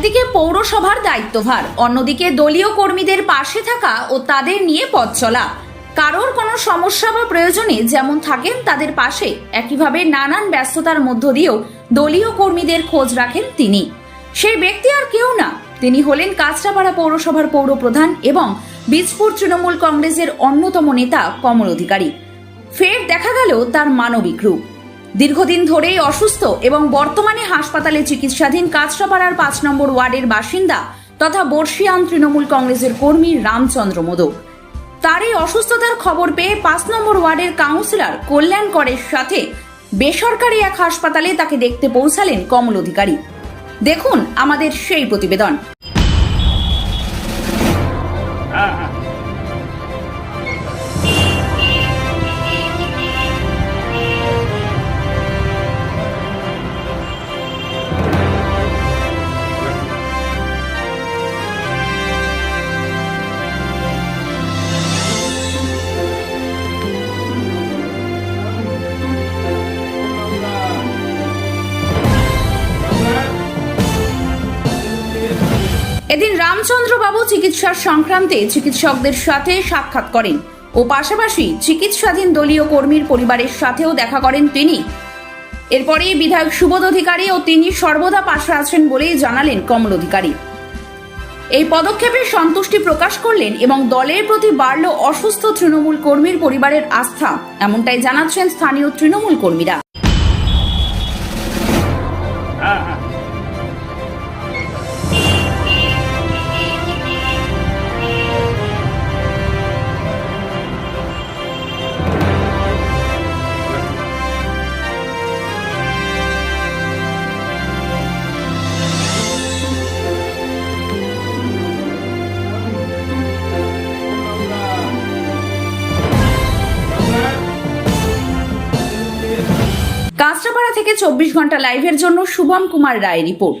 একদিকে পৌরসভার দায়িত্বভার, অন্যদিকে দলীয় কর্মীদের পাশে থাকা ও তাদের নিয়ে পথ চলা। কারোর কোনো সমস্যা বা প্রয়োজনে যেমন থাকেন, তাদের পাশে একইভাবে নানান ব্যস্ততার মধ্য দিয়েও দলীয় কর্মীদের খোঁজ রাখেন তিনি। সেই ব্যক্তি আর কেউ না। তিনি হলেন কাঁচরাপাড়া পৌরসভার পৌরপ্রধান এবং বীজপুর তৃণমূল কংগ্রেসের অন্যতম নেতা কমল অধিকারী। ফের দেখা গেল তার মানবিক রূপ। দীর্ঘদিন ধরেই অসুস্থ এবং বর্তমানে হাসপাতালে চিকিৎসাধীন কাঁচরাপাড়ার পাঁচ নম্বর ওয়ার্ডের বাসিন্দা তথা বর্ষিয়ান তৃণমূল কংগ্রেসের কর্মী রামচন্দ্র মোদক। তার এই অসুস্থতার খবর পেয়ে পাঁচ নম্বর ওয়ার্ডের কাউন্সিলর কল্যাণ করের সাথে বেসরকারি এক হাসপাতালে তাকে দেখতে পৌঁছালেন কমল অধিকারী। দেখুন আমাদের সেই প্রতিবেদন। এদিন রামচন্দ্র বাবু চিকিৎসার সংক্রান্তে চিকিৎসকদের সাথে সাক্ষাৎ করেন ও পাশাপাশি চিকিৎসাধীন দলীয় কর্মীর পরিবারের সাথেও দেখা করেন তিনি। এরপরেই বিধায়ক সুবোধ অধিকারী ও তিনি সর্বদা পাশে আছেন বলেই জানালেন কমল অধিকারী। এই পদক্ষেপে সন্তুষ্টি প্রকাশ করলেন এবং দলের প্রতি বাড়ল অসুস্থ তৃণমূল কর্মীর পরিবারের আস্থা, এমনটাই জানাচ্ছেন স্থানীয় তৃণমূল কর্মীরা। কাঁচরাপাড়া থেকে চব্বিশ ঘণ্টা লাইভের জন্য Shubham Kumar Roy report.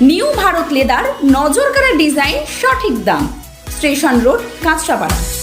New Bharat leather নজরকাড়া ডিজাইন সঠিক দাম। Station road Kanchrapara.